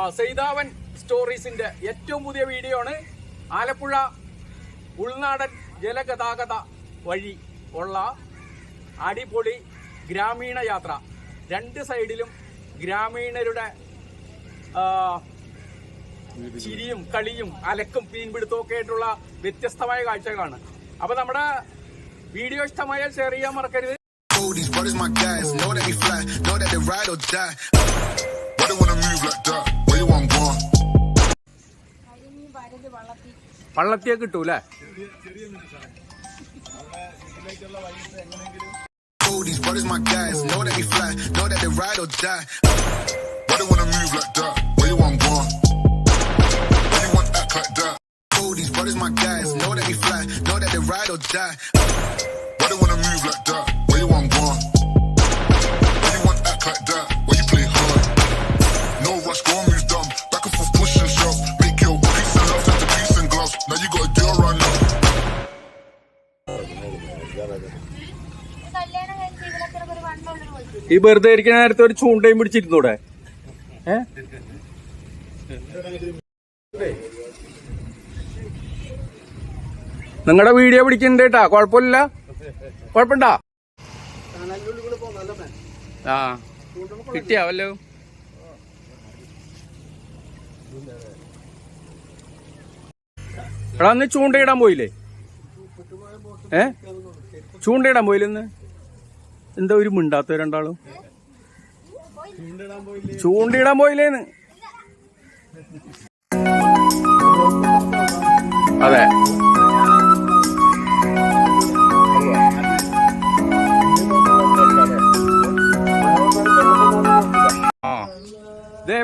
ആ സെയ്താവൻ സ്റ്റോറീസിന്റെ ഏറ്റവും പുതിയ വീഡിയോ ആണ് ആലപ്പുഴ ഉൾനാടൻ ജലഗതാഗത വഴി ഉള്ള അടിപൊളി ഗ്രാമീണ യാത്ര രണ്ട് സൈഡിലും ഗ്രാമീണരുടെ ചിരിയും കളിയും അലക്കും മീൻപിടുത്തവും ഒക്കെ ആയിട്ടുള്ള വ്യത്യസ്തമായ കാഴ്ചകളാണ് അപ്പൊ നമ്മുടെ വീഡിയോ ഇഷ്ടമായാൽ ഷെയർ ചെയ്യാൻ മറക്കരുത് brothers my guys. Know that fly, know that they ride or die. Why they wanna move like that? വള്ളത്തിൽ വള്ളത്തിയെ കിട്ടൂലേ Oh, these brothers my guys. Know that they fly, know that they ride or die. Why they wanna move like that? Where you want going? Why you want act like that? Oh, these brothers my guys. Know that they fly, know that they ride or die. You got a girl right now. ഈ വെറുതെ ഇരിക്കുന്ന നേരത്തെ ഒരു ചൂണ്ടയും പിടിച്ചിരുന്നൂടെ ഏ? നിങ്ങളുടെ video പിടിക്കുന്നുണ്ട് കേട്ടാ. കുഴപ്പമില്ല. കുഴപ്പമുണ്ടാ? ആ. കിട്ടിയാവല്ലോ എടാ അന്ന് ചൂണ്ടയിടാൻ പോയില്ലേ? ഏ? ചൂണ്ടയിടാൻ പോയില്ലേ ഇന്ന് എന്താ ഒരു മിണ്ടാത്ത രണ്ടാളും? ചൂണ്ടിടാൻ പോയില്ലേന്ന്. അതെ.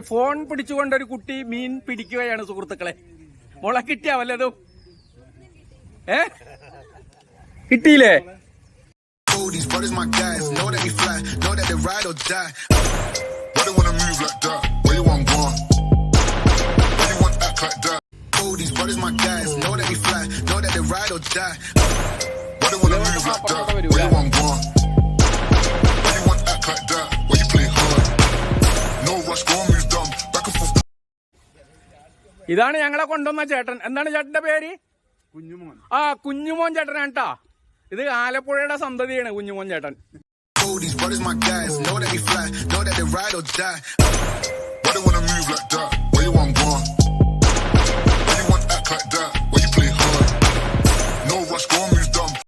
ഫോൺ പിടിച്ചുകൊണ്ട് ഒരു കുട്ടി മീൻ പിടിക്കുകയാണ് സുഹൃത്തുക്കളെ. മുള കിട്ടിയാ വല്ലതും ഏ കിട്ടിയില്ലേ Oh, these brothers my guys. Know that they fly, know that they ride or die. Why they wanna move like that? Where you want going? Why you want act like that? Oh, these brothers my guys. Know that they fly, know that they ride or die. Why they wanna move like that? Where you want ഇതാണ് ഞങ്ങളെ കൊണ്ടുവന്ന ചേട്ടൻ. എന്താണ് ചേട്ടന്റെ പേര്? കുഞ്ഞുമോൻ. ആ കുഞ്ഞുമോൻ ചേട്ടനാ കേട്ടാ. ഇത് ആലപ്പുഴയുടെ സന്തതിയാണ് കുഞ്ഞുമോൻ ചേട്ടൻ.